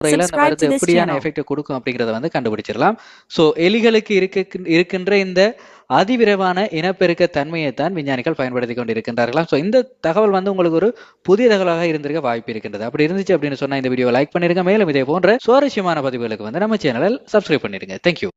முறையில் அந்த மருந்து எப்படியான எஃபெக்ட் கொடுக்கும் அப்படிங்கிறத வந்து கண்டுபிடிச்சிடலாம். ஸோ எலிகளுக்கு இருக்க இருக்கின்ற இந்த அதிவிரைவான இனப்பெருக்க தன்மையை தான் விஞ்ஞானிகள் பயன்படுத்தி கொண்டு இருக்கின்றார்களாம் ஸோ இந்த தகவல் வந்து உங்களுக்கு ஒரு புதிய தகவலாக இருந்திருக்க வாய்ப்பு இருக்கின்றது. அப்படி இருந்துச்சு அப்படின்னு சொன்னா இந்த வீடியோ லைக் பண்ணிருங்க. மேலும் இதே போன்ற சுவாரஸ்யமான பதிவுகளுக்கு வந்து நம்ம சேனலில் சப்ஸ்கிரைப் பண்ணிருங்க தேங்க்யூ